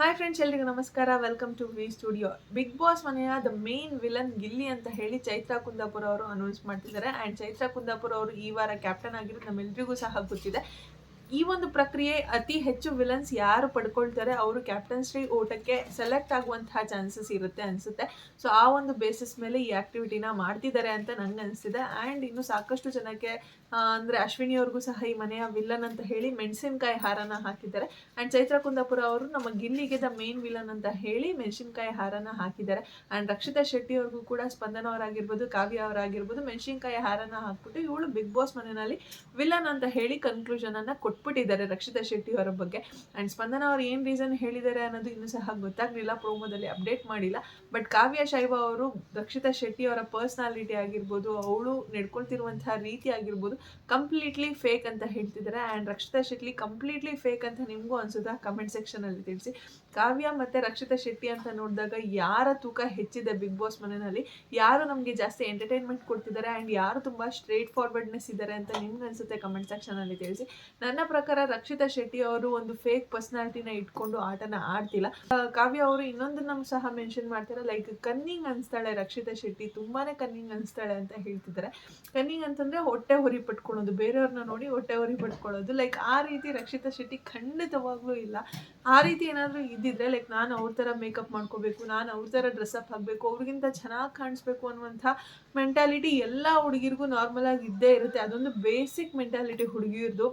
Hi friends ಎಲ್ರಿಗೂ ನಮಸ್ಕಾರ. Welcome to V studio Bigg Boss ಮನೆಯ ದ ಮೇನ್ ವಿಲನ್ ಗಿಲ್ಲಿ ಅಂತ ಹೇಳಿ ಚೈತ್ರಾ ಕುಂದಾಪುರ ಅವರು ಅನೌನ್ಸ್ ಮಾಡ್ತಿದ್ದಾರೆ. ಆ್ಯಂಡ್ ಚೈತ್ರಾ ಕುಂದಾಪುರ ಅವರು ಈ ವಾರ ಕ್ಯಾಪ್ಟನ್ ಆಗಿರೋದು ನಮ್ಮೆಲ್ರಿಗೂ ಸಹ ಗೊತ್ತಿದೆ. ಈ ಒಂದು ಪ್ರಕ್ರಿಯೆ ಅತಿ ಹೆಚ್ಚು ವಿಲನ್ಸ್ ಯಾರು ಪಡ್ಕೊಳ್ತಾರೆ? ಅವರು ಕ್ಯಾಪ್ಟನ್ಸ್ರಿ ಓಟಕ್ಕೆ ಸೆಲೆಕ್ಟ್ ಆಗುವಂತಹ ಚಾನ್ಸಸ್ ಇರುತ್ತೆ ಅನಿಸುತ್ತೆ. ಸೊ ಆ ಒಂದು ಬೇಸಿಸ್ ಮೇಲೆ ಈ ಆ್ಯಕ್ಟಿವಿಟಿನ ಮಾಡ್ತಿದ್ದಾರೆ ಅಂತ ನಂಗೆ ಅನಿಸ್ತಿದೆ ಆ್ಯಂಡ್ ಇನ್ನು ಸಾಕಷ್ಟು ಜನಕ್ಕೆ ಅಂದ್ರೆ ಅಶ್ವಿನಿ ಅವ್ರಿಗೂ ಸಹ ಈ ಮನೆಯ ವಿಲನ್ ಅಂತ ಹೇಳಿ ಮೆಣಸಿನಕಾಯಿ ಹಾರನ ಹಾಕಿದ್ದಾರೆ. ಆ್ಯಂಡ್ ಚೈತ್ರ ಕುಂದಾಪುರ ಅವರು ನಮ್ಮ ಗಿಲ್ಲಿಗೆ ದ ಮೇನ್ ವಿಲನ್ ಅಂತ ಹೇಳಿ ಮೆಣಸಿನಕಾಯಿ ಹಾರನ ಹಾಕಿದ್ದಾರೆ. ಆ್ಯಂಡ್ ರಕ್ಷಿತಾ ಶೆಟ್ಟಿ ಅವ್ರಿಗೂ ಕೂಡ ಸ್ಪಂದನ ಅವರಾಗಿರ್ಬೋದು, ಕಾವ್ಯ ಅವರಾಗಿರ್ಬೋದು ಮೆಣಸಿನಕಾಯಿ ಹಾರನ ಹಾಕ್ಬಿಟ್ಟು ಇವಳು ಬಿಗ್ ಬಾಸ್ ಮನೆಯಲ್ಲಿ ವಿಲನ್ ಅಂತ ಹೇಳಿ ಕನ್ಕ್ಲೂಷನ್ ಅನ್ನ ಕೊಟ್ಬಿಟ್ಟಿದ್ದಾರೆ ರಕ್ಷಿತಾ ಶೆಟ್ಟಿ ಅವರ ಬಗ್ಗೆ. ಆ್ಯಂಡ್ ಸ್ಪಂದನ ಅವ್ರು ಏನು ರೀಸನ್ ಹೇಳಿದ್ದಾರೆ ಅನ್ನೋದು ಇನ್ನೂ ಸಹ ಗೊತ್ತಾಗ್ಲಿಲ್ಲ ಪ್ರೋಮೋದಲ್ಲಿ ಅಪ್ಡೇಟ್ ಮಾಡಿಲ್ಲ. ಬಟ್ ಕಾವ್ಯ ಶೈವ ಅವರು ರಕ್ಷಿತಾ ಶೆಟ್ಟಿ ಅವರ ಪರ್ಸ್ನಾಲಿಟಿ ಆಗಿರ್ಬೋದು, ಅವಳು ನಡ್ಕೊಳ್ತಿರುವಂತಹ ರೀತಿ ಆಗಿರ್ಬೋದು ಕಂಪ್ಲೀಟ್ಲಿ ಫೇಕ್ ಅಂತ ಹೇಳ್ತಿದ್ದಾರೆ and Rakshita Shetty completely fake ಅಂತ ನಿಮಗೂ ಅನಿಸುತ್ತಾ? ಕಮೆಂಟ್ ಸೆಕ್ಷನಲ್ಲಿ ತಿಳಿಸಿ. ಕಾವ್ಯ ಮತ್ತು ರಕ್ಷಿತಾ ಶೆಟ್ಟಿ ಅಂತ ನೋಡಿದಾಗ ಯಾರ ತೂಕ ಹೆಚ್ಚಿದೆ ಬಿಗ್ ಬಾಸ್ ಮನೆಯಲ್ಲಿ? ಯಾರು ನಮಗೆ ಜಾಸ್ತಿ ಎಂಟರ್ಟೈನ್ಮೆಂಟ್ ಕೊಡ್ತಿದ್ದಾರೆ ಆ್ಯಂಡ್ ಯಾರು ತುಂಬ ಸ್ಟ್ರೇಟ್ ಫಾರ್ವರ್ಡ್ನೆಸ್ ಇದ್ದಾರೆ ಅಂತ ನಿಮ್ಗೆ ಅನಿಸುತ್ತೆ? ಕಮೆಂಟ್ ಸೆಕ್ಷನಲ್ಲಿ ತಿಳಿಸಿ. ನನ್ನ ಪ್ರಕಾರ ರಕ್ಷಿತಾ ಶೆಟ್ಟಿ ಅವರು ಒಂದು ಫೇಕ್ ಪರ್ಸ್ನಾಲಿಟಿನ ಇಟ್ಕೊಂಡು ಆಟನ ಆಡ್ತಿಲ್ಲ. ಕಾವ್ಯ ಅವರು ನಮ್ಮ ಸಹ ಮೆನ್ಷನ್ ಮಾಡ್ತಾರೆ. ಲೈಕ್ ಕನ್ನಿಂಗ್ ಅನ್ಸ್ತಾಳೆ ರಕ್ಷಿತಾ ಶೆಟ್ಟಿ. ತುಂಬಾನೇ ಕನ್ನಿಂಗ್ ಅನ್ಸ್ತಾಳೆ ಅಂತ ಹೇಳ್ತಿದ್ದಾರೆ ಕನ್ನಿಂಗ್ ಅಂತಂದ್ರೆ ಹೊಟ್ಟೆ ಹೊರಿ ಪಟ್ಕೊಳ್ಳೋದು, ಬೇರೆಯವ್ರನ್ನ ನೋಡಿ ಹೊಟ್ಟೆ ಹೊರಿ ಪಟ್ಕೊಳ್ಳೋದು. ಲೈಕ್ ಆ ರೀತಿ ರಕ್ಷಿತಾ ಶೆಟ್ಟಿ ಖಂಡಿತವಾಗ್ಲೂ ಇಲ್ಲ. ಆ ರೀತಿ ಏನಾದರೂ ಇದ್ದಿದ್ರೆ ಲೈಕ್ ನಾನು ಅವ್ರ ಥರ ಮೇಕಪ್ ಮಾಡ್ಕೋಬೇಕು, ನಾನು ಅವ್ರ ಥರ ಡ್ರೆಸ್ಅಪ್ ಆಗಬೇಕು ಅವ್ರಿಗಿಂತ ಚೆನ್ನಾಗಿ ಕಾಣಿಸ್ಬೇಕು ಅನ್ನುವಂಥ ಮೆಂಟಾಲಿಟಿ ಎಲ್ಲ ಹುಡುಗಿರಿಗೂ ನಾರ್ಮಲಾಗಿ ಇದ್ದೇ ಇರುತ್ತೆ. ಅದೊಂದು ಬೇಸಿಕ್ ಮೆಂಟಾಲಿಟಿ ಹುಡುಗಿರ್ದು.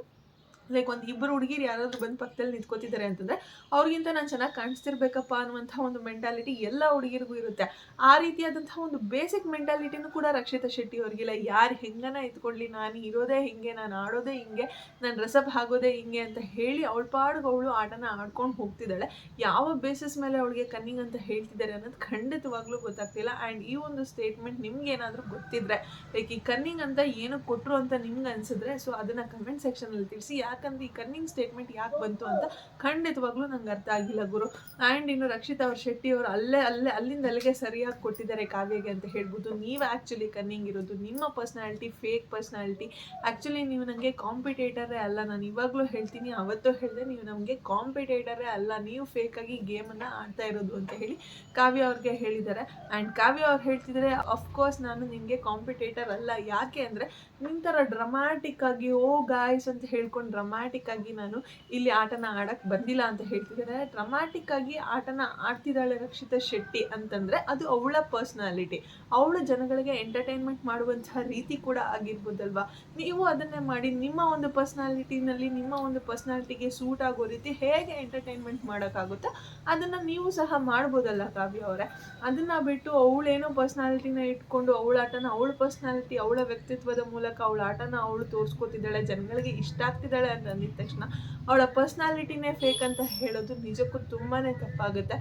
ಲೈಕ್ ಒಂದು ಇಬ್ಬರು ಹುಡುಗಿರು ಯಾರಾದರೂ ಬಂದು ಪಕ್ಕದಲ್ಲಿ ನಿಂತ್ಕೋತಿದ್ದಾರೆ ಅಂತಂದರೆ, ಅವ್ರಿಗಿಂತ ನಾನು ಚೆನ್ನಾಗಿ ಕಾಣಿಸ್ತಿರ್ಬೇಕಪ್ಪ ಅನ್ನುವಂಥ ಒಂದು ಮೆಂಟಾಲಿಟಿ ಎಲ್ಲ ಹುಡುಗಿರಿಗೂ ಇರುತ್ತೆ. ಆ ರೀತಿಯಾದಂಥ ಒಂದು ಬೇಸಿಕ್ ಮೆಂಟಾಲಿಟಿನೂ ಕೂಡ ರಕ್ಷಿತಾ ಶೆಟ್ಟಿ ಅವ್ರಿಗಿಲ್ಲ ಯಾರು ಹೆಂಗನ ಇದ್ಕೊಳ್ಳಿ ನಾನು ಇರೋದೇ ಹಿಂಗೆ, ನಾನು ಆಡೋದೇ ಹಿಂಗೆ, ನಾನು ರಸಪ್ ಆಗೋದೇ ಹಿಂಗೆ ಅಂತ ಹೇಳಿ ಅವಳ ಪಾಡ್ಗೆ ಅವಳು ಆಟನ ಆಡ್ಕೊಂಡು ಹೋಗ್ತಿದ್ದಾಳೆ. ಯಾವ ಬೇಸಿಸ್ ಮೇಲೆ ಅವಳಿಗೆ ಕನ್ನಿಂಗ್ ಅಂತ ಹೇಳ್ತಿದ್ದಾರೆ ಅನ್ನೋದು ಖಂಡಿತವಾಗ್ಲೂ ಗೊತ್ತಾಗ್ತಿಲ್ಲ. ಆ್ಯಂಡ್ ಈ ಒಂದು ಸ್ಟೇಟ್ಮೆಂಟ್ ನಿಮ್ಗೆ ಏನಾದರೂ ಗೊತ್ತಿದ್ರೆ ಲೈಕ್ ಈ ಕನ್ನಿಂಗ್ ಅಂತ ಏನು ಕೊಟ್ಟರು ಅಂತ ನಿಮ್ಗೆ ಅನ್ಸಿದ್ರೆ ಸೊ ಅದನ್ನು ಕಮೆಂಟ್ ಸೆಕ್ಷನಲ್ಲಿ ತಿಳಿಸಿ. ಯಾಕಂದ್ರೆ ಈ ಕನ್ನಿಂಗ್ ಸ್ಟೇಟ್ಮೆಂಟ್ ಯಾಕೆ ಬಂತು ಅಂತ ಖಂಡಿತವಾಗ್ಲೂ ನಂಗೆ ಅರ್ಥ ಆಗಿಲ್ಲ ಗುರು. ಆ್ಯಂಡ್ ಇನ್ನು ರಕ್ಷಿತ್ ಅವ್ರ ಶೆಟ್ಟಿ ಅವರು ಅಲ್ಲೇ ಅಲ್ಲೇ, ಅಲ್ಲಿಂದ ಅಲ್ಲಿಗೆ ಸರಿಯಾಗಿ ಕೊಟ್ಟಿದ್ದಾರೆ ಕಾವ್ಯಗೆ ಅಂತ ಹೇಳ್ಬೋದು ನೀವು ಆ್ಯಕ್ಚುಲಿ ಕನ್ನಿಂಗ್ ಇರೋದು, ನಿಮ್ಮ ಪರ್ಸ್ನಾಲಿಟಿ ಫೇಕ್ ಪರ್ಸ್ನಾಲಿಟಿ ಆ್ಯಕ್ಚುಲಿ ನೀವು ನನಗೆ ಕಾಂಪಿಟೇಟರೇ ಅಲ್ಲ, ನಾನು ಇವಾಗಲೂ ಹೇಳ್ತೀನಿ, ಅವತ್ತು ಹೇಳಿದೆ, ನೀವು ನಮಗೆ ಕಾಂಪಿಟೇಟರೇ ಅಲ್ಲ, ನೀವು ಫೇಕಾಗಿ ಗೇಮನ್ನು ಆಡ್ತಾ ಇರೋದು ಅಂತ ಹೇಳಿ ಕಾವ್ಯ ಅವ್ರಿಗೆ ಹೇಳಿದ್ದಾರೆ. ಆ್ಯಂಡ್ ಕಾವ್ಯ ಅವ್ರು ಹೇಳ್ತಿದ್ದಾರೆ ಅಫ್ಕೋರ್ಸ್ ನಾನು ನಿಮಗೆ ಕಾಂಪಿಟೇಟರ್ ಅಲ್ಲ. ಯಾಕೆ ಅಂದರೆ ನಿಮ್ಮ ಥರ ಡ್ರಮ್ಯಾಟಿಕ್ ಆಗಿ, ಓ ಗಾಯ್ಸ್ ಅಂತ ಹೇಳ್ಕೊಂಡು ಡ್ರಮ್ಯಾಟಿಕ್ ಆಗಿ ನಾನು ಇಲ್ಲಿ ಆಟನ ಆಡಕ್ಕೆ ಬಂದಿಲ್ಲ ಅಂತ ಹೇಳ್ತಿದ್ದಾರೆ ಡ್ರಮ್ಯಾಟಿಕ್ ಆಗಿ ಆಟನ ಆಡ್ತಿದ್ದಾಳೆ ರಕ್ಷಿತಾ ಶೆಟ್ಟಿ ಅಂತಂದರೆ ಅದು ಅವಳ ಪರ್ಸ್ನಾಲಿಟಿ ಅವಳು ಜನಗಳಿಗೆ ಎಂಟರ್ಟೈನ್ಮೆಂಟ್ ಮಾಡುವಂತಹ ರೀತಿ ಕೂಡ ಆಗಿರ್ಬೋದಲ್ವಾ? ನೀವು ಅದನ್ನೇ ಮಾಡಿ, ನಿಮ್ಮ ಒಂದು ಪರ್ಸ್ನಾಲಿಟಿನಲ್ಲಿ ನಿಮ್ಮ ಒಂದು ಪರ್ಸ್ನಾಲಿಟಿಗೆ ಸೂಟ್ ಆಗೋ ರೀತಿ ಹೇಗೆ ಎಂಟರ್ಟೈನ್ಮೆಂಟ್ ಮಾಡೋಕ್ಕಾಗುತ್ತೋ ಅದನ್ನು ನೀವು ಸಹ ಮಾಡ್ಬೋದಲ್ಲ ಕಾವ್ಯ ಅವರೇ. ಅದನ್ನು ಬಿಟ್ಟು ಅವಳೇನೋ ಪರ್ಸ್ನಾಲಿಟಿನ ಇಟ್ಕೊಂಡು ಅವಳ ಆಟನ, ಅವಳ ಪರ್ಸ್ನಾಲಿಟಿ ಅವಳ ವ್ಯಕ್ತಿತ್ವದ ಮೂಲಕ ಅವಳ ಆಟನ ಅವಳು ತೋರಿಸ್ಕೊತಿದ್ದಾಳೆ, ಜನಗಳಿಗೆ ಇಷ್ಟ ಆಗ್ತಿದ್ದಾಳೆ ಅಂತ ಅಂದಿದ ತಕ್ಷಣ, ಅವಳ ಪರ್ಸ್ನಾಲಿಟಿನೇ ಫೇಕ್ ಅಂತ ಹೇಳೋದು ನಿಜಕ್ಕೂ ತುಂಬಾ ತಪ್ಪಾಗುತ್ತೆ.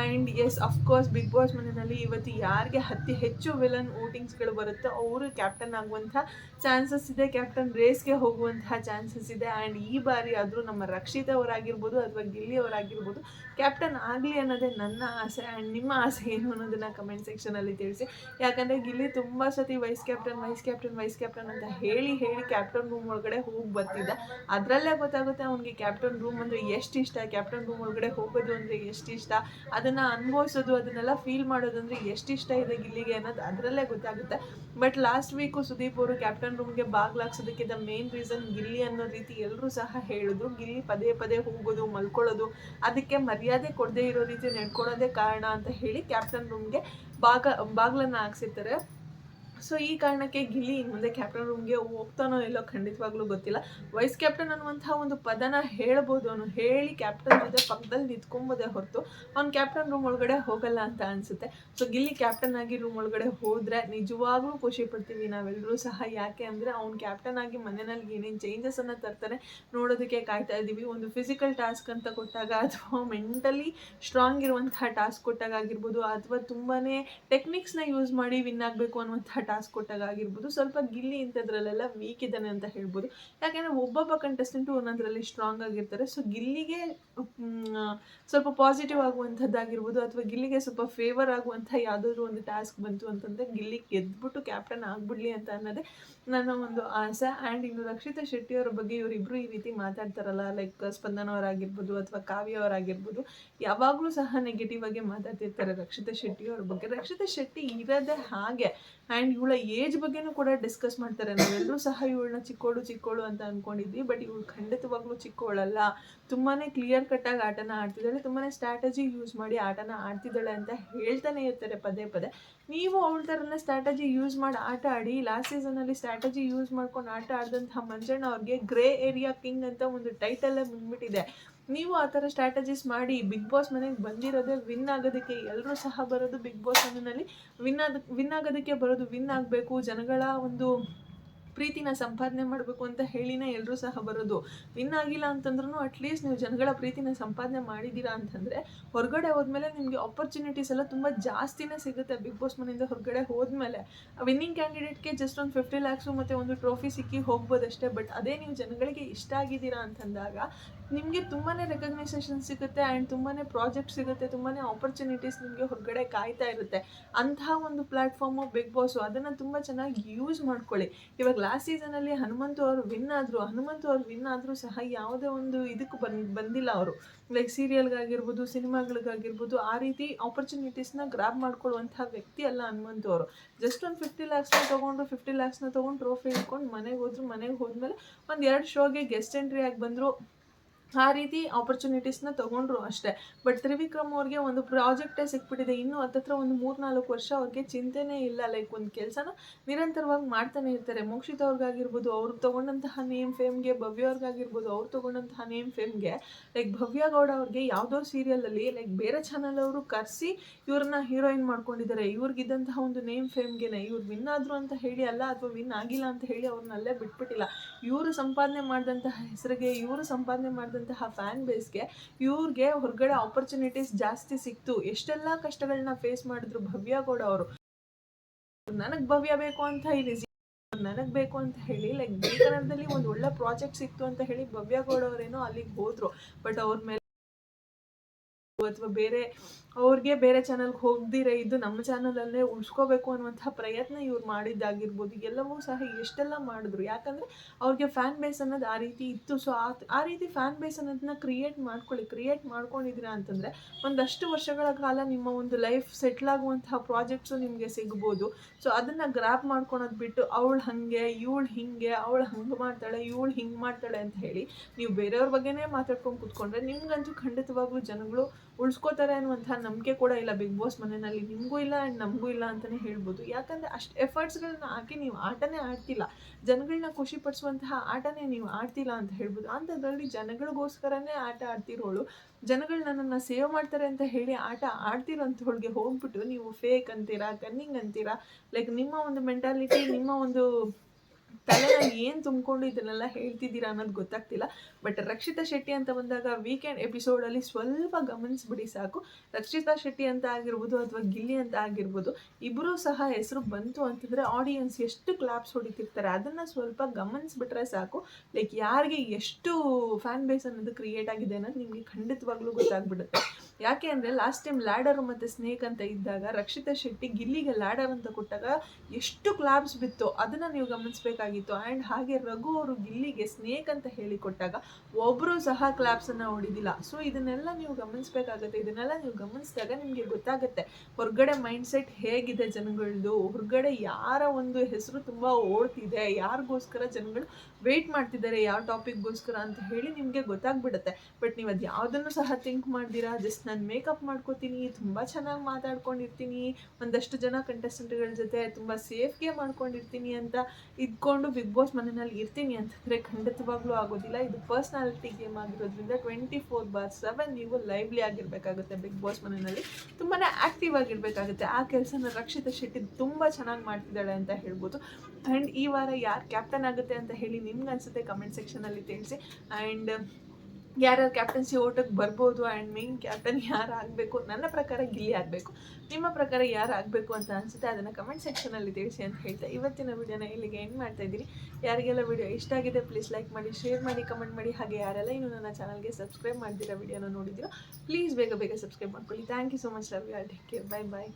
And yes of course Bigg Boss ಮನೆಯಲ್ಲಿ ಇವತ್ತು ಯಾರಿಗೆ ಅತಿ ಹೆಚ್ಚು ವಿಲನ್ ವೋಟಿಂಗ್ಸ್ಗಳು ಬರುತ್ತೋ ಅವರು ಕ್ಯಾಪ್ಟನ್ ಆಗುವಂಥ ಚಾನ್ಸಸ್ ಇದೆ ಕ್ಯಾಪ್ಟನ್ ರೇಸ್ಗೆ ಹೋಗುವಂತಹ ಚಾನ್ಸಸ್ ಇದೆ. ಆ್ಯಂಡ್ ಈ ಬಾರಿ ಆದರೂ ನಮ್ಮ ರಕ್ಷಿತ್ ಅವರಾಗಿರ್ಬೋದು ಅಥವಾ ಗಿಲ್ಲಿ ಅವರಾಗಿರ್ಬೋದು ಕ್ಯಾಪ್ಟನ್ ಆಗಲಿ ಅನ್ನೋದೇ ನನ್ನ ಆಸೆ ಆ್ಯಂಡ್ ನಿಮ್ಮ ಆಸೆ ಏನು ಅನ್ನೋದನ್ನು ಕಮೆಂಟ್ ಸೆಕ್ಷನಲ್ಲಿ ತಿಳಿಸಿ. ಯಾಕಂದರೆ ಗಿಲ್ಲಿ ತುಂಬ ಸತಿ vice captain vice captain vice captain ಅಂತ ಹೇಳಿ ಹೇಳಿ ಕ್ಯಾಪ್ಟನ್ ರೂಮ್ ಒಳಗಡೆ ಹೋಗಿ ಬರ್ತಿದ್ದ. ಅದರಲ್ಲೇ ಗೊತ್ತಾಗುತ್ತೆ ಅವನಿಗೆ ಕ್ಯಾಪ್ಟನ್ ರೂಮ್ ಅಂದರೆ ಎಷ್ಟು ಇಷ್ಟ ಕ್ಯಾಪ್ಟನ್ ರೂಮ್ ಒಳಗಡೆ ಹೋಗೋದು ಅಂದರೆ ಎಷ್ಟು ಇಷ್ಟ, ಅದನ್ನು ಅನುಭವಿಸೋದು, ಅದನ್ನೆಲ್ಲ ಫೀಲ್ ಮಾಡೋದು ಅಂದರೆ ಎಷ್ಟು ಇಷ್ಟ ಇದೆ ಗಿಲ್ಲಿಗೆ ಅನ್ನೋದು ಅದರಲ್ಲೇ ಗೊತ್ತಾಗುತ್ತೆ. ಬಟ್ ಲಾಸ್ಟ್ ವೀಕು ಸುದೀಪ್ ಅವರು ಕ್ಯಾಪ್ಟನ್ ರೂಮ್ಗೆ ಬಾಗ್ಲಾಕ್ಸೋದಕ್ಕೆ ದ ಮೇನ್ ರೀಸನ್ ಗಿಲ್ಲಿ ಅನ್ನೋ ರೀತಿ ಎಲ್ಲರೂ ಸಹ ಹೇಳಿದ್ರು. ಗಿಲ್ಲಿ ಪದೇ ಪದೇ ಹೋಗೋದು, ಮಲ್ಕೊಳ್ಳೋದು, ಅದಕ್ಕೆ ಮರ್ಯಾದೆ ಕೊಡದೇ ಇರೋ ರೀತಿ ನಡ್ಕೊಳ್ಳೋದೇ ಕಾರಣ ಅಂತ ಹೇಳಿ ಕ್ಯಾಪ್ಟನ್ ರೂಮ್ಗೆ ಬಾಗ, ಬಾಗ್ಲನ್ನು ಹಾಕ್ಸಿರ್ತಾರೆ. ಸೊ ಈ ಕಾರಣಕ್ಕೆ ಗಿಲ್ಲಿ ಮುಂದೆ ಕ್ಯಾಪ್ಟನ್ ರೂಮ್ಗೆ ಹೋಗ್ತಾನೋ ಇಲ್ಲೋ ಖಂಡಿತವಾಗ್ಲೂ ಗೊತ್ತಿಲ್ಲ. ವೈಸ್ ಕ್ಯಾಪ್ಟನ್ ಅನ್ನುವಂಥ ಒಂದು ಪದನ ಹೇಳ್ಬೋದು ಅವನು ಹೇಳಿ ಕ್ಯಾಪ್ಟನ್ ಜೊತೆ ಪಕ್ಕದಲ್ಲಿ ನಿಂತ್ಕೊಂಬೋದೇ ಹೊರತು ಅವ್ನು ಕ್ಯಾಪ್ಟನ್ ರೂಮ್ ಒಳಗಡೆ ಹೋಗಲ್ಲ ಅಂತ ಅನಿಸುತ್ತೆ. ಸೊ ಗಿಲ್ಲಿ ಕ್ಯಾಪ್ಟನ್ ಆಗಿ ರೂಮ್ ಒಳಗಡೆ ಹೋದರೆ ನಿಜವಾಗ್ಲೂ ಖುಷಿ ಪಡ್ತೀವಿ ನಾವೆಲ್ಲರೂ ಸಹ. ಯಾಕೆ ಅಂದರೆ ಅವ್ನು ಕ್ಯಾಪ್ಟನ್ ಆಗಿ ಮನೆಯಲ್ಲಿ ಏನೇನು ಚೇಂಜಸನ್ನು ತರ್ತಾನೆ ನೋಡೋದಕ್ಕೆ ಕಾಯ್ತಾ ಇದ್ದೀವಿ. ಒಂದು ಫಿಸಿಕಲ್ ಟಾಸ್ಕ್ ಅಂತ ಕೊಟ್ಟಾಗ ಅಥವಾ ಮೆಂಟಲಿ ಸ್ಟ್ರಾಂಗ್ ಇರುವಂತಹ ಟಾಸ್ಕ್ ಕೊಟ್ಟಾಗ ಆಗಿರ್ಬೋದು ಅಥವಾ ತುಂಬಾ ಟೆಕ್ನಿಕ್ಸ್ನ ಯೂಸ್ ಮಾಡಿ ವಿನ್ ಆಗಬೇಕು ಅನ್ನುವಂಥ ಟಾಸ್ಕ್ ಕೊಟ್ಟಾಗ ಆಗಿರ್ಬೋದು, ಸ್ವಲ್ಪ ಗಿಲ್ಲಿ ಇಂಥದ್ರಲ್ಲೆಲ್ಲ ವೀಕ್ ಇದ್ದಾನೆ ಅಂತ ಹೇಳ್ಬೋದು. ಯಾಕೆಂದರೆ ಒಬ್ಬೊಬ್ಬ ಕಂಟೆಸ್ಟೆಂಟು ಒಂದೊಂದರಲ್ಲಿ ಸ್ಟ್ರಾಂಗ್ ಆಗಿರ್ತಾರೆ. ಸೊ ಗಿಲ್ಲಿಗೆ ಸ್ವಲ್ಪ ಪಾಸಿಟಿವ್ ಆಗುವಂಥದ್ದಾಗಿರ್ಬೋದು ಅಥವಾ ಗಿಲ್ಲಿಗೆ ಸ್ವಲ್ಪ ಫೇವರ್ ಆಗುವಂಥ ಯಾವುದಾದ್ರೂ ಒಂದು ಟಾಸ್ಕ್ ಬಂತು ಅಂತಂದರೆ ಗಿಲ್ಲಿ ಗೆದ್ಬಿಟ್ಟು ಕ್ಯಾಪ್ಟನ್ ಆಗಿಬಿಡ್ಲಿ ಅಂತ ಅನ್ನೋದೇ ನನ್ನ ಒಂದು ಆಸೆ. ಆ್ಯಂಡ್ ಇನ್ನು ರಕ್ಷಿತಾ ಶೆಟ್ಟಿ ಅವರ ಬಗ್ಗೆ ಇವರಿಬ್ಬರು ಈ ರೀತಿ ಮಾತಾಡ್ತಾರಲ್ಲ ಲೈಕ್ ಸ್ಪಂದನ ಅವರಾಗಿರ್ಬೋದು ಅಥವಾ ಕಾವ್ಯ ಅವರಾಗಿರ್ಬೋದು ಯಾವಾಗಲೂ ಸಹ ನೆಗೆಟಿವ್ ಆಗಿ ಮಾತಾಡ್ತಿರ್ತಾರೆ ರಕ್ಷಿತಾ ಶೆಟ್ಟಿ ಅವ್ರ ಬಗ್ಗೆ. ರಕ್ಷಿತಾ ಶೆಟ್ಟಿ ಇರೋದೇ ಹಾಗೆ ಆ್ಯಂಡ್ ಇವಳ ಏಜ್ ಬಗ್ಗೆನೂ ಕೂಡ ಡಿಸ್ಕಸ್ ಮಾಡ್ತಾರೆ. ನಾವೆಲ್ಲರೂ ಸಹ ಇವಳನ್ನ ಚಿಕ್ಕೋಳು ಚಿಕ್ಕೋಳು ಅಂತ ಅಂದ್ಕೊಂಡಿದ್ವಿ ಬಟ್ ಇವಳು ಖಂಡಿತವಾಗ್ಲೂ ಚಿಕ್ಕೋಳಲ್ಲ. ತುಂಬಾ ಕ್ಲಿಯರ್ ಕಟ್ಟಾಗಿ ಆಟನ ಆಡ್ತಿದ್ದಾಳೆ ತುಂಬಾ ಸ್ಟ್ರಾಟಜಿ ಯೂಸ್ ಮಾಡಿ ಆಟನ ಆಡ್ತಿದ್ದಾಳೆ ಅಂತ ಹೇಳ್ತಾನೆ ಇರ್ತಾರೆ ಪದೇ ಪದೇ. ನೀವು ಅವಳ ಥರನೇ ಸ್ಟ್ರಾಟಜಿ ಯೂಸ್ ಮಾಡಿ ಆಟ ಆಡಿ ಲಾಸ್ಟ್ ಸೀಸನಲ್ಲಿ ಸ್ಟ್ರಾಟಜಿ ಯೂಸ್ ಮಾಡ್ಕೊಂಡು ಆಟ ಆಡಿದಂಥ ಮಂಜಣ್ಣ ಅವ್ರಿಗೆ ಗ್ರೇ ಏರಿಯಾ ಕಿಂಗ್ ಅಂತ ಒಂದು ಟೈಟಲ್ಲೇ ಬಂದ್ಬಿಟ್ಟಿದೆ. ನೀವು ಆ ಥರ ಸ್ಟ್ರಾಟಜೀಸ್ ಮಾಡಿ ಬಿಗ್ ಬಾಸ್ ಮನೆಗೆ ಬಂದಿರೋದೇ ವಿನ್ ಆಗೋದಕ್ಕೆ ಎಲ್ಲರೂ ಸಹ ಬರೋದು ಬಿಗ್ ಬಾಸ್ ಮನೆಯಲ್ಲಿ. ವಿನ್ ಆದ ವಿನ್ ಆಗೋದಕ್ಕೆ ಬರೋದು ವಿನ್ ಆಗಬೇಕು, ಜನಗಳ ಒಂದು ಪ್ರೀತಿನ ಸಂಪಾದನೆ ಮಾಡಬೇಕು ಅಂತ ಹೇಳಿನೇ ಎಲ್ಲರೂ ಸಹ ಬರೋದು. ವಿನ್ ಆಗಿಲ್ಲ ಅಂತಂದ್ರೂ ಅಟ್ಲೀಸ್ಟ್ ನೀವು ಜನಗಳ ಪ್ರೀತಿನ ಸಂಪಾದನೆ ಮಾಡಿದ್ದೀರಾ ಅಂತಂದರೆ ಹೊರಗಡೆ ಹೋದ್ಮೇಲೆ ನಿಮಗೆ ಆಪರ್ಚುನಿಟೀಸ್ ಎಲ್ಲ ತುಂಬ ಜಾಸ್ತಿನೇ ಸಿಗುತ್ತೆ ಬಿಗ್ ಬಾಸ್ ಮನೆಯಿಂದ ಹೊರಗಡೆ ಹೋದ್ಮೇಲೆ. ವಿನ್ನಿಂಗ್ ಕ್ಯಾಂಡಿಡೇಟ್ಗೆ ಜಸ್ಟ್ ಒಂದು ಫಿಫ್ಟಿ ಲ್ಯಾಕ್ಸು ಮತ್ತು ಒಂದು ಟ್ರೋಫಿ ಸಿಕ್ಕಿ ಹೋಗ್ಬೋದಷ್ಟೇ ಬಟ್ ಅದೇ ನೀವು ಜನಗಳಿಗೆ ಇಷ್ಟ ಆಗಿದ್ದೀರಾ ಅಂತಂದಾಗ ನಿಮಗೆ ತುಂಬಾ ರೆಕಗ್ನೈಸೇಷನ್ ಸಿಗುತ್ತೆ ಆ್ಯಂಡ್ ತುಂಬಾ ಪ್ರಾಜೆಕ್ಟ್ ಸಿಗುತ್ತೆ ತುಂಬಾ ಆಪರ್ಚುನಿಟೀಸ್ ನಿಮಗೆ ಹೊರಗಡೆ ಕಾಯ್ತಾ ಇರುತ್ತೆ. ಅಂತಹ ಒಂದು ಪ್ಲ್ಯಾಟ್ಫಾರ್ಮು ಬಿಗ್ ಬಾಸು ಅದನ್ನು ತುಂಬ ಚೆನ್ನಾಗಿ ಯೂಸ್ ಮಾಡ್ಕೊಳ್ಳಿ. ಇವಾಗ ಲಾಸ್ಟ್ ಸೀಸನಲ್ಲಿ ಹನುಮಂತು ಅವರು ವಿನ್ ಆದರು, ಹನುಮಂತು ಅವರು ವಿನ್ ಆದರೂ ಸಹ ಯಾವುದೇ ಒಂದು ಇದಕ್ಕೆ ಬಂದು, ಬಂದಿಲ್ಲ ಅವರು. ಲೈಕ್ ಸೀರಿಯಲ್ಗಾಗಿರ್ಬೋದು ಸಿನಿಮಾಗಳಿಗಾಗಿರ್ಬೋದು, ಆ ರೀತಿ ಆಪರ್ಚುನಿಟೀಸ್ನ ಗ್ರಾಬ್ ಮಾಡ್ಕೊಳ್ಳುವಂಥ ವ್ಯಕ್ತಿ ಅಲ್ಲ ಹನುಮಂತು ಅವರು. ಜಸ್ಟ್ ಒಂದು ಫಿಫ್ಟಿ ಲ್ಯಾಕ್ಸ್ನ ತೊಗೊಂಡು ಫಿಫ್ಟಿ ಲ್ಯಾಕ್ಸ್ನ ತೊಗೊಂಡು ಟ್ರೋಫಿ ಇಟ್ಕೊಂಡು ಮನೆಗೆ ಹೋದ್ರು, ಮನೆಗೆ ಹೋದ್ಮೇಲೆ ಒಂದು ಎರಡು ಶೋಗೆ ಗೆಸ್ಟ್ ಎಂಟ್ರಿ ಆಗಿ ಬಂದರು. ಆ ರೀತಿ ಆಪರ್ಚುನಿಟೀಸ್ನ ತೊಗೊಂಡ್ರು ಅಷ್ಟೇ. ಬಟ್ ತ್ರಿವಿಕ್ರಮ್ ಅವ್ರಿಗೆ ಒಂದು ಪ್ರಾಜೆಕ್ಟೇ ಸಿಕ್ಬಿಟ್ಟಿದೆ. ಇನ್ನೂ ಹತ್ತತ್ರ ಒಂದು ಮೂರು ನಾಲ್ಕು ವರ್ಷ ಅವ್ರಿಗೆ ಚಿಂತೆನೇ ಇಲ್ಲ. ಲೈಕ್ ಒಂದು ಕೆಲಸನ ನಿರಂತರವಾಗಿ ಮಾಡ್ತಾನೆ ಇರ್ತಾರೆ. ಮೋಕ್ಷಿತ ಅವ್ರಿಗಾಗಿರ್ಬೋದು, ಅವ್ರು ತೊಗೊಂಡಂತಹ ನೇಮ್ ಫೇಮ್ಗೆ ಭವ್ಯ ಅವ್ರಿಗಾಗಿರ್ಬೋದು, ಅವ್ರು ತೊಗೊಂಡಂತಹ ನೇಮ್ ಫೇಮ್ಗೆ ಲೈಕ್ ಭವ್ಯ ಗೌಡ ಅವ್ರಿಗೆ ಯಾವುದೋ ಸೀರಿಯಲಲ್ಲಿ ಲೈಕ್ ಬೇರೆ ಚಾನಲ್ ಅವರು ಕರೆಸಿ ಇವ್ರನ್ನ ಹೀರೋಯಿನ್ ಮಾಡ್ಕೊಂಡಿದ್ದಾರೆ ಇವ್ರಿಗಿದ್ದಂತಹ ಒಂದು ನೇಮ್ ಫೇಮ್ಗೆನೆ ಇವ್ರು ವಿನ್ ಆದ್ರು ಅಂತ ಹೇಳಿ ಅಲ್ಲ, ಅಥವಾ ವಿನ್ ಆಗಿಲ್ಲ ಅಂತ ಹೇಳಿ ಅವ್ರನ್ನಲ್ಲೇ ಬಿಟ್ಬಿಟ್ಟಿಲ್ಲ. ಇವರು ಸಂಪಾದನೆ ಮಾಡಿದಂತಹ ಹೆಸರಿಗೆ, ಇವರು ಸಂಪಾದನೆ ಮಾಡಿದಂತಹ ಫ್ಯಾನ್ ಬೇಸ್ಗೆ ಇವ್ರಿಗೆ ಹೊರಗಡೆ ಆಪರ್ಚುನಿಟೀಸ್ ಜಾಸ್ತಿ ಸಿಕ್ತು. ಎಷ್ಟೆಲ್ಲ ಕಷ್ಟಗಳನ್ನ ಫೇಸ್ ಮಾಡಿದ್ರು ಭವ್ಯ ಗೌಡ ಅವರು. ನನಗೆ ಭವ್ಯ ಬೇಕು ಅಂತ ಇಲ್ಲಿ ನನಗೆ ಬೇಕು ಅಂತ ಹೇಳಿ ಲೈಕ್ ಬೇಕನದಲ್ಲಿ ಒಂದು ಒಳ್ಳೆ ಪ್ರಾಜೆಕ್ಟ್ ಸಿಕ್ತು ಅಂತ ಹೇಳಿ ಭವ್ಯ ಗೌಡ ಅವರೇನೋ ಅಲ್ಲಿಗೆ ಹೋದ್ರು. ಬಟ್ ಅವ್ರ ಮೇಲೆ ಅಥವಾ ಬೇರೆ ಅವ್ರಿಗೆ ಬೇರೆ ಚಾನಲ್ಗೆ ಹೋಗ್ದಿರ ಇದ್ದು ನಮ್ಮ ಚಾನಲಲ್ಲೇ ಉಳಿಸ್ಕೋಬೇಕು ಅನ್ನುವಂಥ ಪ್ರಯತ್ನ ಇವ್ರು ಮಾಡಿದ್ದಾಗಿರ್ಬೋದು. ಎಲ್ಲವೂ ಸಹ ಎಷ್ಟೆಲ್ಲ ಮಾಡಿದ್ರು. ಯಾಕಂದರೆ ಅವ್ರಿಗೆ ಫ್ಯಾನ್ ಬೇಸ್ ಅನ್ನೋದು ಆ ರೀತಿ ಇತ್ತು. ಸೊ ಆ ರೀತಿ ಫ್ಯಾನ್ ಬೇಸ್ ಅನ್ನೋದನ್ನ ಕ್ರಿಯೇಟ್ ಮಾಡ್ಕೊಳ್ಳಿ. ಕ್ರಿಯೇಟ್ ಮಾಡ್ಕೊಂಡಿದ್ದೀರಾ ಅಂತಂದರೆ ಒಂದಷ್ಟು ವರ್ಷಗಳ ಕಾಲ ನಿಮ್ಮ ಒಂದು ಲೈಫ್ ಸೆಟ್ಲ್ ಆಗುವಂತಹ ಪ್ರಾಜೆಕ್ಟ್ಸು ನಿಮಗೆ ಸಿಗ್ಬೋದು. ಸೊ ಅದನ್ನು ಗ್ರಾಪ್ ಮಾಡ್ಕೊಳೋದು ಬಿಟ್ಟು ಅವಳು ಹಾಗೆ, ಇವಳು ಹಿಂಗೆ, ಅವಳು ಹಂಗೆ ಮಾಡ್ತಾಳೆ, ಇವಳು ಹಿಂಗೆ ಮಾಡ್ತಾಳೆ ಅಂತ ಹೇಳಿ ನೀವು ಬೇರೆಯವ್ರ ಬಗ್ಗೆನೇ ಮಾತಾಡ್ಕೊಂಡು ಕೂತ್ಕೊಂಡ್ರೆ ನಿಮ್ಗಂತೂ ಖಂಡಿತವಾಗ್ಲೂ ಜನಗಳು ಉಳಿಸ್ಕೋತಾರೆ ಅನ್ನುವಂಥ ನಂಬಿಕೆ ಕೂಡ ಇಲ್ಲ ಬಿಗ್ ಬಾಸ್ ಮನೆಯಲ್ಲಿ. ನಿಮಗೂ ಇಲ್ಲ ಆ್ಯಂಡ್ ನಮಗೂ ಇಲ್ಲ ಅಂತಲೇ ಹೇಳ್ಬೋದು. ಯಾಕಂದರೆ ಅಷ್ಟು ಎಫರ್ಟ್ಸ್ಗಳನ್ನ ಹಾಕಿ ನೀವು ಆಟನೇ ಆಡ್ತಿಲ್ಲ. ಜನಗಳನ್ನ ಖುಷಿಪಡಿಸುವಂತಹ ಆಟನೇ ನೀವು ಆಡ್ತಿಲ್ಲ ಅಂತ ಹೇಳ್ಬೋದು. ಅಂಥದ್ರಲ್ಲಿ ಜನಗಳಿಗೋಸ್ಕರನೇ ಆಟ ಆಡ್ತಿರೋಳು. ಜನಗಳು ನನ್ನನ್ನು ಸೇವ್ ಮಾಡ್ತಾರೆ ಅಂತ ಹೇಳಿ ಆಟ ಆಡ್ತಿರೋಂಥವ್ಳಿಗೆ ಹೋಗ್ಬಿಟ್ಟು ನೀವು ಫೇಕ್ ಅಂತೀರಾ ಕನ್ನಿಂಗ್ ಅಂತೀರಾ ಲೈಕ್ ನಿಮ್ಮ ಒಂದು ಮೆಂಟಾಲಿಟಿ ನಿಮ್ಮ ಒಂದು ತಲೆನಲ್ಲಿ ಏನು ತುಂಬಿಕೊಂಡು ಇದನ್ನೆಲ್ಲ ಹೇಳ್ತಿದ್ದೀರಾ ಅನ್ನೋದು ಗೊತ್ತಾಗ್ತಿಲ್ಲ. ಬಟ್ ರಕ್ಷಿತಾ ಶೆಟ್ಟಿ ಅಂತ ಬಂದಾಗ ವೀಕೆಂಡ್ ಎಪಿಸೋಡಲ್ಲಿ ಸ್ವಲ್ಪ ಗಮನಿಸ್ಬಿಡಿ ಸಾಕು. ರಕ್ಷಿತಾ ಶೆಟ್ಟಿ ಅಂತ ಆಗಿರ್ಬೋದು ಅಥವಾ ಗಿಲ್ಲಿ ಅಂತ ಆಗಿರ್ಬೋದು ಇಬ್ಬರೂ ಸಹ ಹೆಸರು ಬಂತು ಅಂತಂದರೆ ಆಡಿಯನ್ಸ್ ಎಷ್ಟು ಕ್ಲಾಪ್ಸ್ ಹೊಡಿತಿರ್ತಾರೆ ಅದನ್ನು ಸ್ವಲ್ಪ ಗಮನಿಸ್ಬಿಟ್ರೆ ಸಾಕು. ಲೈಕ್ ಯಾರಿಗೆ ಎಷ್ಟು ಫ್ಯಾನ್ ಬೇಸ್ ಅನ್ನೋದು ಕ್ರಿಯೇಟ್ ಆಗಿದೆ ಅನ್ನೋದು ನಿಮಗೆ ಖಂಡಿತವಾಗ್ಲೂ ಗೊತ್ತಾಗ್ಬಿಡುತ್ತೆ. ಯಾಕೆ ಅಂದರೆ ಲಾಸ್ಟ್ ಟೈಮ್ ಲ್ಯಾಡರ್ ಮತ್ತು ಸ್ನೇಕ್ ಅಂತ ಇದ್ದಾಗ ರಕ್ಷಿತಾ ಶೆಟ್ಟಿ ಗಿಲ್ಲಿಗೆ ಲ್ಯಾಡರ್ ಅಂತ ಕೊಟ್ಟಾಗ ಎಷ್ಟು ಕ್ಲಾಪ್ಸ್ ಬಿತ್ತು ಅದನ್ನು ನೀವು ಗಮನಿಸಬೇಕಾಗಿತ್ತು. ಆ್ಯಂಡ್ ಹಾಗೆ ರಘು ಅವರು ಗಿಲ್ಲಿಗೆ ಸ್ನೇಕ್ ಅಂತ ಹೇಳಿ ಕೊಟ್ಟಾಗ ಒಬ್ಬರು ಸಹ ಕ್ಲಾಬ್ಸನ್ನು ಹೊಡಿದಿಲ್ಲ. ಸೊ ಇದನ್ನೆಲ್ಲ ನೀವು ಗಮನಿಸಬೇಕಾಗತ್ತೆ. ಇದನ್ನೆಲ್ಲ ನೀವು ಗಮನಿಸಿದಾಗ ನಿಮಗೆ ಗೊತ್ತಾಗುತ್ತೆ ಹೊರಗಡೆ ಮೈಂಡ್ಸೆಟ್ ಹೇಗಿದೆ ಜನಗಳದ್ದು ಹೊರಗಡೆ ಯಾರ ಒಂದು ಹೆಸರು ತುಂಬ ಓಡ್ತಿದೆ. ಯಾರಿಗೋಸ್ಕರ ಜನಗಳು ವೆಯ್ಟ್ ಮಾಡ್ತಿದ್ದಾರೆ, ಯಾವ ಟಾಪಿಕ್ಗೋಸ್ಕರ ಅಂತ ಹೇಳಿ ನಿಮಗೆ ಗೊತ್ತಾಗ್ಬಿಡುತ್ತೆ. ಬಟ್ ನೀವು ಅದು ಯಾವುದನ್ನು ಸಹ ಥಿಂಕ್ ಮಾಡ್ದಿರಾ ಜಸ್ಟ್ ನಾನು ಮೇಕಪ್ ಮಾಡ್ಕೋತೀನಿ, ತುಂಬ ಚೆನ್ನಾಗಿ ಮಾತಾಡ್ಕೊಂಡಿರ್ತೀನಿ, ಒಂದಷ್ಟು ಜನ ಕಂಟೆಸ್ಟೆಂಟ್ಗಳ ಜೊತೆ ತುಂಬ ಸೇಫ್ಗೆ ಮಾಡ್ಕೊಂಡಿರ್ತೀನಿ ಅಂತ ಇದ್ಕೊಂಡು ಬಿಗ್ ಬಾಸ್ ಮನೆಯಲ್ಲಿ ಇರ್ತೀನಿ ಅಂತಂದರೆ ಖಂಡಿತವಾಗ್ಲೂ ಆಗೋದಿಲ್ಲ. ಇದು ಪರ್ಸ್ನಾಲಿಟಿ ಗೇಮ್ ಆಗಿರೋದ್ರಿಂದ ಟ್ವೆಂಟಿ ಫೋರ್ ಬಾರ್ ಸೆವೆನ್ ನೀವು ಲೈವ್ಲಿ ಆಗಿರಬೇಕಾಗುತ್ತೆ ಬಿಗ್ ಬಾಸ್ ಮನೆಯಲ್ಲಿ. ತುಂಬಾ ಆ್ಯಕ್ಟಿವ್ ಆಗಿರಬೇಕಾಗುತ್ತೆ. ಆ ಕೆಲಸನ ರಕ್ಷಿತ ಶೆಟ್ಟಿ ತುಂಬ ಚೆನ್ನಾಗಿ ಮಾಡ್ತಿದ್ದಾಳೆ ಅಂತ ಹೇಳ್ಬೋದು. ಆ್ಯಂಡ್ ಈ ವಾರ ಯಾರು ಕ್ಯಾಪ್ಟನ್ ಆಗುತ್ತೆ ಅಂತ ಹೇಳಿ ನಿಮ್ಗೆ ಅನಿಸುತ್ತೆ ಕಮೆಂಟ್ ಸೆಕ್ಷನಲ್ಲಿ ತಿಳಿಸಿ. ಆ್ಯಂಡ್ ಯಾರ್ಯಾರು ಕ್ಯಾಪ್ಟನ್ಸಿ ಓಟಕ್ಕೆ ಬರ್ಬೋದು ಆ್ಯಂಡ್ ಮೇನ್ ಕ್ಯಾಪ್ಟನ್ ಯಾರು ಆಗಬೇಕು? ನನ್ನ ಪ್ರಕಾರ ಗಿಲ್ಲಿ ಆಗಬೇಕು. ನಿಮ್ಮ ಪ್ರಕಾರ ಯಾರು ಆಗಬೇಕು ಅಂತ ಅನಿಸುತ್ತೆ, ಅದನ್ನು ಕಮೆಂಟ್ ಸೆಕ್ಷನಲ್ಲಿ ತಿಳಿಸಿ ಅಂತ ಹೇಳ್ತಾ ಇವತ್ತಿನ ವಿಡಿಯೋನ ಇಲ್ಲಿಗೆ ಎಂಡ್ ಮಾಡ್ತಾ ಇದ್ದೀನಿ. ಯಾರಿಗೆಲ್ಲ ವಿಡಿಯೋ ಇಷ್ಟ ಆಗಿದೆ ಪ್ಲೀಸ್ ಲೈಕ್ ಮಾಡಿ ಶೇರ್ ಮಾಡಿ ಕಮೆಂಟ್ ಮಾಡಿ. ಹಾಗೆ ಯಾರೆಲ್ಲ ಇನ್ನು ನನ್ನ ಚಾನಲ್ಗೆ ಸಬ್ಸ್ಕ್ರೈಬ್ ಮಾಡ್ದಿರೋ ವಿಡಿಯೋನ ನೋಡಿದ್ದೀರೋ ಪ್ಲೀಸ್ ಬೇಗ ಬೇಗ ಸಬ್ಸ್ಕ್ರೈಬ್ ಮಾಡ್ಕೊಳ್ಳಿ. Thank you so much love you are take care bye bye